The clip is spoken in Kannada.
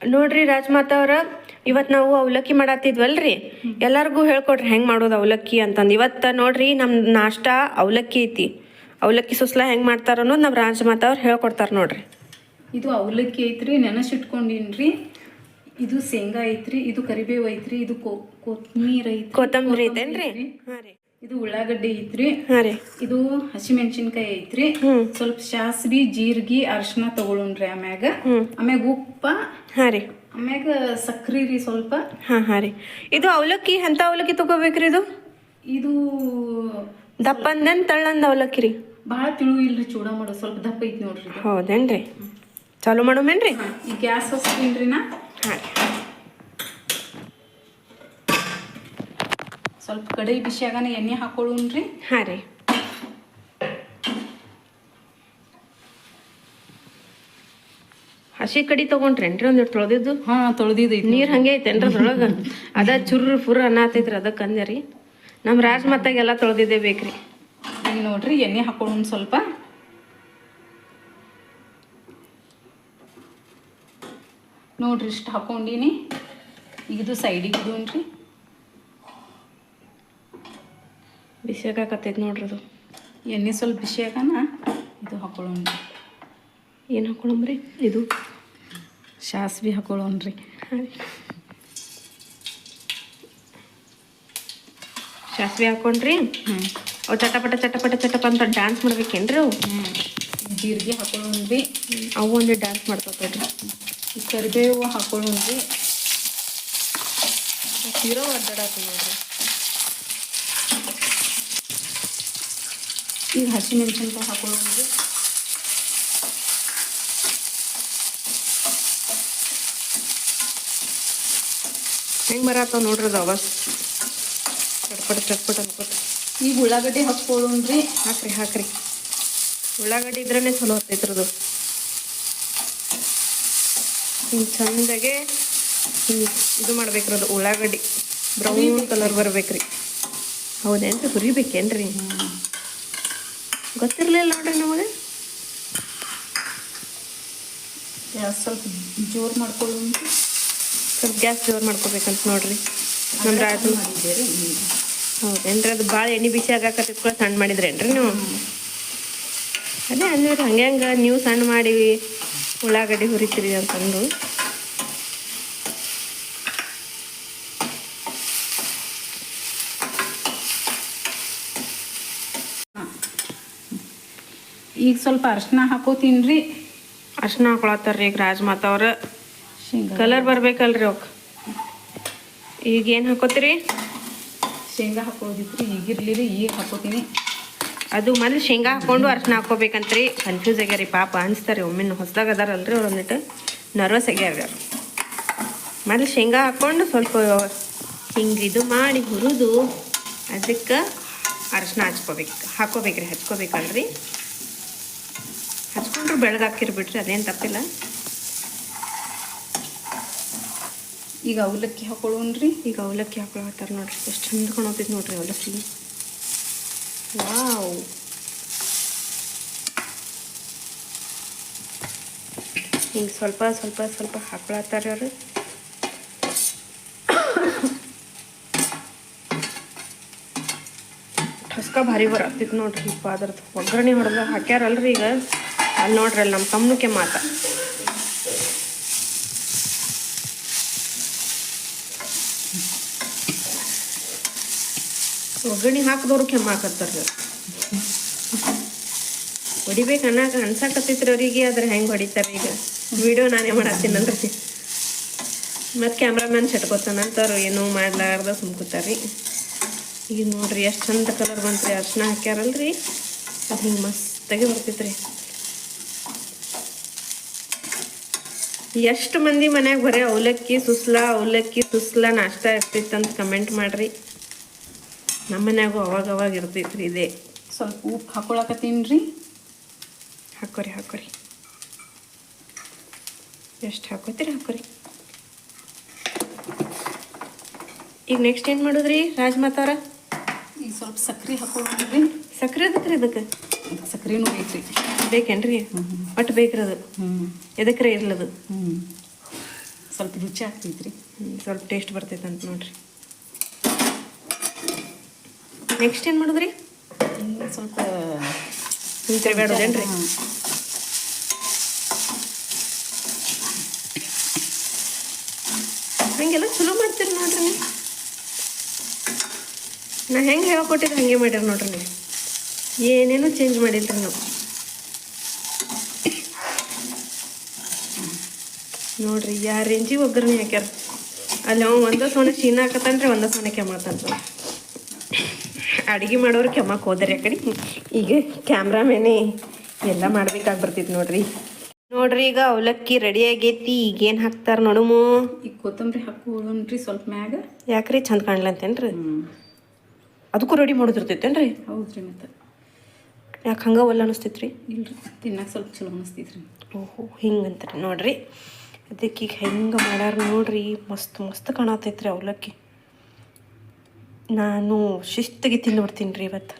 ನೋಡ್ರಿ ರಾಜ್ಮಾತಾ ಅವ್ರ ಇವತ್ತು ನಾವು ಅವಲಕ್ಕಿ ಮಾಡತ್ತಿದ್ವಲ್ರಿ ಎಲ್ಲರಿಗೂ ಹೇಳ್ಕೊಡ್ರಿ ಹೆಂಗೆ ಮಾಡೋದು ಅವಲಕ್ಕಿ ಅಂತಂದು. ಇವತ್ತು ನೋಡ್ರಿ ನಮ್ಮ ನಾಷ್ಟ ಅವಲಕ್ಕಿ ಐತಿ. ಅವಲಕ್ಕಿ ಸುಸ್ಲಾ ಹೆಂಗೆ ಮಾಡ್ತಾರ ಅನ್ನೋದು ನಮ್ಮ ರಾಜ್ಮಾತಾ ಅವ್ರು ಹೇಳ್ಕೊಡ್ತಾರೆ ನೋಡ್ರಿ. ಇದು ಅವಲಕ್ಕಿ ಐತ್ರಿ ನೆನಸಿಟ್ಕೊಂಡಿನ್ರಿ. ಇದು ಶೇಂಗಾ ಐತ್ರಿ ಇದು ಕರಿಬೇವು ಐತ್ರಿ ಇದು ಕೊತ್ಮೀರ್ ಐತ್ರಿ ಕೊತ್ತಂಬರಿ ಐತೇನ್ರಿ? ಹಾಂ ರೀ. ಇದು ಉಳ್ಳಾಗಡ್ಡಿ ಐತ್ರಿ. ಹಾಂ ರೀ. ಇದು ಹಸಿಮೆಣಸಿನ್ಕಾಯಿ ಐತ್ರಿ. ಸ್ವಲ್ಪ ಸಾಸ್ವಿ ಜೀರ್ಗಿ ಅರ್ಶನ ತಗೊಳುನ್ರಿ ಆಮ್ಯಾಗ. ಆಮ್ಯಾಗ ಉಪ್ಪ ಹಾಂ ರೀ. ಆಮ್ಯಾಗ ಸಕ್ರಿ ರೀ ಸ್ವಲ್ಪ. ಹಾ ಹಾಂ ರೀ. ಇದು ಅವಲಕ್ಕಿ ಎಂತ ಅವಲಕ್ಕಿ ತಗೋಬೇಕ್ರಿ ಇದು? ಇದು ದಪ್ಪಂದನ್ ತಳ್ಳಂದ ಅವಲಕ್ಕಿ ರೀ. ಬಹಳ ತಿಳು ಇಲ್ರಿ ಚೂಡ ಮಾಡೋ ಸ್ವಲ್ಪ ದಪ್ಪ ಐತಿ ನೋಡ್ರಿ. ಹೌದೇನ್ರಿ? ಚಾಲು ಮಾಡೋಮೇನ್ರಿ? ಈ ಗ್ಯಾಸ್ ಹಚ್ತೀನ್ರಿ ನಾ? ಹಾಂ ಸ್ವಲ್ಪ ಕಡೈ ಬಿಸಿ ಆಗನ ಎಣ್ಣೆ ಹಾಕೊಳ್ಳೂನ್ರಿ ಹಾಂ ರೀ. ಹಸಿ ಕಡಿ ತಗೊಂಡ್ರೇನ್ರಿ ಒಂದ್ ತೊಳೆದಿದ್ದು? ಹಾ ತೊಳೆದಿದ್ದು ನೀರ್ ಹಂಗೆ ಐತೇನ್ರಿ ಅದ್ರೊಳಗ? ಅದ ಚುರ್ರ ಫುರ್ ಅನ್ನತೈತ್ರಿ ಅದಕ್ಕೆ ಅಂದೆ ರೀ. ನಮ್ಮ ರಾಜ್ ಮತ್ತಾಗೆಲ್ಲ ತೊಳೆದಿದ್ದೆ ಬೇಕ್ರಿ. ಈಗ ನೋಡ್ರಿ ಎಣ್ಣೆ ಹಾಕೊಳ್ಳೋಣ ಸ್ವಲ್ಪ. ನೋಡ್ರಿ ಇಷ್ಟು ಹಾಕೊಂಡಿನಿ. ಇದು ಸೈಡಿಗೆ ಇಡೋನ್ರಿ ಬಿಸಿಯಾಗತ್ತೈತಿ ನೋಡ್ರಿ ಅದು. ಎಣ್ಣೆ ಸ್ವಲ್ಪ ಬಿಸಿಯಾಗನ ಆಗಾನ ಇದು ಹಾಕೊಳ್ಳೋಣ ಏನು ಹಾಕೊಳ್ಳೋಣ್ರಿ? ಇದು ಸಾಸ್ವಿ ಹಾಕೊಳ್ಳೋಣ್ರಿ. ಸಾಸ್ವಿ ಹಾಕೊಂಡ್ರಿ? ಹ್ಞೂ ಅವು ಚಟಪಟ ಚಟಪಟ ಚಟಪ ಅಂತ ಡ್ಯಾನ್ಸ್ ಮಾಡ್ಬೇಕೇನ್ರಿ ಅವು? ಹ್ಞೂ ಜೀರಿಗೆ ಹಾಕೊಳ್ಳೋಣ್ರಿ. ಅವು ಒಂದು ಡ್ಯಾನ್ಸ್ ಮಾಡ್ಕೊತೇಡ್ರಿ ಈ ಕರಿಬೇವು ಹಾಕೊಳ್ಳೋಣ್ರಿ. ಸೀರೋ ಅಡ್ಡಾಡತ್ತ ನೋಡ್ರಿ. ಈಗ ಹಸಿಮೆಣಸಿನ್ಕಾಯಿ ಹಾಕೊಳ್ಳೋದು ಹೆಂಗೆ ಬರತ್ತಾವ ನೋಡ್ರಿ ಅದು ಅವಾಗ ಚಟ್ಪಟ ಚಟ್ಪಟ್ ಅನ್ಕೋತ ಈಗ ಉಳ್ಳಾಗಡ್ಡಿ ಹಾಕೊಳ್ಳೋಣ್ರಿ ಹಾಕ್ರಿ ಹಾಕ್ರಿ. ಉಳ್ಳಾಗಡ್ಡಿ ಇದ್ರೇ ಚಲೋ ಹತ್ತೈತ್ರದು ಹಿಂಗೆ ಚಂದಾಗೆ ಹಿಂಗೆ ಇದು ಮಾಡ್ಬೇಕ್ರಿ ಅದು ಉಳ್ಳಾಗಡ್ಡಿ. ಬ್ರೌನ್ ಕಲರ್ ಬರ್ಬೇಕ್ರಿ. ಹೌದೇನ್ರಿ ಹುರಿಬೇಕೇನ್ರಿ? ಗೊತ್ತಿರಲಿಲ್ಲ ನೋಡ್ರಿ ನಮಗೆ? ಗ್ಯಾಸ್ ಸ್ವಲ್ಪ ಜೋರು ಮಾಡ್ಕೊಳ್ಳಿ ಸ್ವಲ್ಪ ಗ್ಯಾಸ್ ಜೋರು ಮಾಡ್ಕೋಬೇಕಂತ ನೋಡ್ರಿ. ಅಂದ್ರೆ ಅದು ಹೌದೇನ್ರಿ ಅದು ಭಾಳ ಎಣ್ಣೆ ಬಿಸಿ ಆಗಾಕತ್ತಿದ್ ಕೂಡ ಸಣ್ಣ ಮಾಡಿದ್ರೇನ್ರಿ ನೀವು? ಅದೇ ಅಂದ್ರೆ ಹಂಗೆ ಹಂಗೆ ನೀವು ಸಣ್ಣ ಮಾಡಿವಿ ಉಳ್ಳಾಗಡ್ಡಿ ಹುರಿತೀರಿ ಅಂತಂದು. ಈಗ ಸ್ವಲ್ಪ ಅರ್ಶಿನ ಹಾಕೋತೀನಿ ರೀ ಅರ್ಶಿನ ಹಾಕೊಳತ್ತಾರ್ರಿ ಈಗ ರಾಜ್ಮಾತ ಅವ್ರ. ಶೇಂಗಾ. ಕಲರ್ ಬರ್ಬೇಕಲ್ರಿ ಅವಕ್ಕೆ ಈಗ ಏನು ಹಾಕೋತೀರಿ? ಶೇಂಗಾ ಹಾಕೋದಿತ್ರಿ ಈಗಿರ್ಲಿ ರೀ ಈಗ ಹಾಕೋತೀನಿ. ಅದು ಮೊದಲು ಶೇಂಗಾ ಹಾಕೊಂಡು ಅರ್ಶಿನ ಹಾಕೋಬೇಕಂತ್ರಿ ಕನ್ಫ್ಯೂಸ್ ಆಗ್ಯಾರಿ ಪಾಪ ಅನ್ಸ್ತಾರೆ ಒಮ್ಮೆ ಹೊಸ್ದಾಗ ಅದಾರಲ್ರಿ ಅವ್ರು ಒಂದಿಟ್ಟು ನರ್ವಸ್ ಆಗ್ಯಾರ ಮೊದಲು ಶೇಂಗಾ ಹಾಕೊಂಡು ಸ್ವಲ್ಪ ಹಿಂಗೆ ಇದು ಮಾಡಿ ಹುರಿದು ಅದಕ್ಕೆ ಅರಿಶಿನ ಹಚ್ಕೋಬೇಕು ಹಾಕೋಬೇಕ್ರಿ ಹಚ್ಕೋಬೇಕಲ್ರಿ. ಹಚ್ಕೊಂಡ್ರು ಬಿಡ್ರಿ, ಅದೇನು ತಪ್ಪಿಲ್ಲ. ಈಗ ಅವಲಕ್ಕಿ ಹಾಕೊಳ್ಳೋಣ್ರಿ ಈಗ ಅವಲಕ್ಕಿ ಹಾಕೊಳತ್ತಾರ ನೋಡ್ರಿ, ಎಷ್ಟು ಚಂದ ಕಾಣತೈತಿ ನೋಡ್ರಿ ಅವಲಕ್ಕಿ. ವಾವ್. ಹಿಂಗೆ ಸ್ವಲ್ಪ ಸ್ವಲ್ಪ ಸ್ವಲ್ಪ ಹಾಕೊಳತ್ತಾರ ಅವ್ರು ಠಸ್ಕ ಭಾರಿ ಬರತ್ತಿತ್ತು ನೋಡ್ರಿ ಅದ್ರದ್ದು ಒಗ್ಗರಣೆ ಹೊಡೆದ ಹಾಕ್ಯಾರಲ್ರಿ ಈಗ. ಅಲ್ಲಿ ನೋಡ್ರಿ, ಅಲ್ಲಿ ನಮ್ಮ ತಮ್ಮನಕ್ಕೆ ಮಾತ. ಒಗ್ಗರಣೆ ಹಾಕಿದವ್ರು ಕೆಮ್ಮ ಹಾಕತ್ತಾರ ಹೊಡಿಬೇಕು ಅನ್ನಕ ಅನ್ಸಾಕತ್ತೈತ್ರಿ ಅವರಿಗೆ, ಆದ್ರೆ ಹೆಂಗೆ ಹೊಡಿತಾರೆ ಈಗ. ವಿಡಿಯೋ ನಾನೇ ಮಾಡತ್ತೀನಲ್ರಿ ಮತ್ತು ಕ್ಯಾಮ್ರಾಮ್ಯಾನ್ ಚಟ್ಕೋತಾನಂತವ್ರು ಏನೂ ಮಾಡ್ಲಾರ್ದ ಸುಮ್ಕೋತಾರ್ರಿ ಈಗ ನೋಡ್ರಿ ಎಷ್ಟು ಚಂದ ಕಲರ್ ಬಂತ್ರಿ, ಅರ್ಶಿನ ಹಾಕ್ಯಾರಲ್ರಿ. ಅದು ಹಿಂಗೆ ಮಸ್ತಾಗಿ ಬರ್ತೈತ್ರಿ. ಎಷ್ಟು ಮಂದಿ ಮನ್ಯಾಗ ಬರೀ ಅವಲಕ್ಕಿ ಸುಸ್ಲಾ ಅವಲಕ್ಕಿ ಸುಸ್ಲ ನಾಷ್ಟ ಇರ್ತೈತೆ ಅಂತ ಕಮೆಂಟ್ ಮಾಡ್ರಿ. ನಮ್ಮ ಮನ್ಯಾಗೂ ಅವಾಗ ಅವಾಗ ಇರ್ತೈತ್ರಿ ಇದೇ. ಸ್ವಲ್ಪ ಉಪ್ಪು ಹಾಕೊಳಕತ್ತೀನಿ ರೀ ಹಾಕೋರಿ ಹಾಕೋರಿ. ಎಷ್ಟು ಹಾಕೋತೀರಿ ಹಾಕೋರಿ. ಈಗ ನೆಕ್ಸ್ಟ್ ಏನು ಮಾಡೋದ್ರಿ ರಾಜ್ಮಾತಾರ ಈಗ ಸ್ವಲ್ಪ ಸಕ್ರೆ ಹಾಕೊಳ್ಳೋದ್ರಿ ಸಕ್ಕರೆ ಅದಕ್ಕೆ? ಇದಕ್ಕೆ ಸಕ್ರೆನೂ ಬೇಕ್ರಿ ಬೇಕೇನ್ರಿ? ಒಟ್ಟು ಬೇಕ್ರಿ ಅದು. ಎದಕ್ರೆ ಇರ್ಲದು ಹ್ಞೂ ಸ್ವಲ್ಪ ರುಚಿ ಆಗ್ತೈತ್ರಿ. ಸ್ವಲ್ಪ ಟೇಸ್ಟ್ ಬರ್ತೈತೆ ಅಂತ ನೋಡ್ರಿ. ನೆಕ್ಸ್ಟ್ ಏನು ಮಾಡಿದ್ರಿ? ಇನ್ನು ಸ್ವಲ್ಪ ಹಿಂಗೆ ತಿರ್ಗಾಡೋದೇನ್ರಿ ಹಾಂ. ಹಂಗೆಲ್ಲ ಚಲೋ ಮಾಡ್ತೀರಿ ನೋಡ್ರಿ ನೀವು. ನಾ ಹೆಂಗೆ ಹೇಳ್ಕೊಟ್ಟಿದ್ರೆ ಹಂಗೆ ಮಾಡ್ಯಾರ ನೋಡ್ರಿ ನೀವು. ಏನೇನು ಚೇಂಜ್ ಮಾಡಿಲ್ರಿ ನಾವು ನೋಡ್ರಿ ಯಾರ ರೇಂಜಿಗೆ ಒಗ್ಗರಣೆ ಹಾಕ್ಯಾರ? ಅಲ್ಲಿ ಅವ ಒಂದ ಸೋಣೆ ಚೀನ ಹಾಕತ್ತಾನ್ರಿ ಒಂದ ಸೋಣೆ ಕೆಮ್ಮತ್ತಾನ ಅಡಿಗೆ ಮಾಡೋರು ಕೆಮ್ಮಕ್ಕೆ ಹೋದ್ರಿ ಆ ಕಡೆ ಈಗ ಕ್ಯಾಮ್ರಾಮೇನೆ ಎಲ್ಲ ಮಾಡ್ಬೇಕಾಗಿ ಬರ್ತೈತಿ ನೋಡ್ರಿ. ನೋಡ್ರಿ ಈಗ ಅವಲಕ್ಕಿ ರೆಡಿ ಆಗೈತಿ ಈಗೇನು ಹಾಕ್ತಾರ ನೋಡುಮು ಈಗ ಕೊತ್ತಂಬರಿ ಹಾಕೋಣ್ರಿ ಸ್ವಲ್ಪ ಮ್ಯಾಗ. ಯಾಕ್ರಿ? ಚಂದ ಕಾಣ್ಲಂತೇನ್ರಿ ಅದಕ್ಕೂ ರೆಡಿ ಮಾಡೋದಿರ್ತೈತೇನ್ರಿ? ಹೌದ್ರಿ ಮತ್ತೆ. ಯಾಕೆ ಹಂಗ ಒಲ್ಲ ಅನಿಸ್ತೈತ್ರಿ? ಇಲ್ರಿ ತಿನ್ನಕ್ಕೆ ಸ್ವಲ್ಪ ಚಲೋ ಅನಿಸ್ತೈತ್ರಿ. ಓಹೋ ಹಿಂಗಂತ್ರಿ ನೋಡ್ರಿ. ಅದಕ್ಕೆ ಈಗ ಹೆಂಗೆ ಮಾಡ್ಯಾರ ನೋಡ್ರಿ ಮಸ್ತ್ ಮಸ್ತ್ ಕಾಣತೈತ್ರಿ ಅವಲಕ್ಕಿ. ನಾನು ಶಿಸ್ತಿಗೆ ತಿಂದು ಬಿಡ್ತೀನಿ ರೀ ಇವತ್ತು.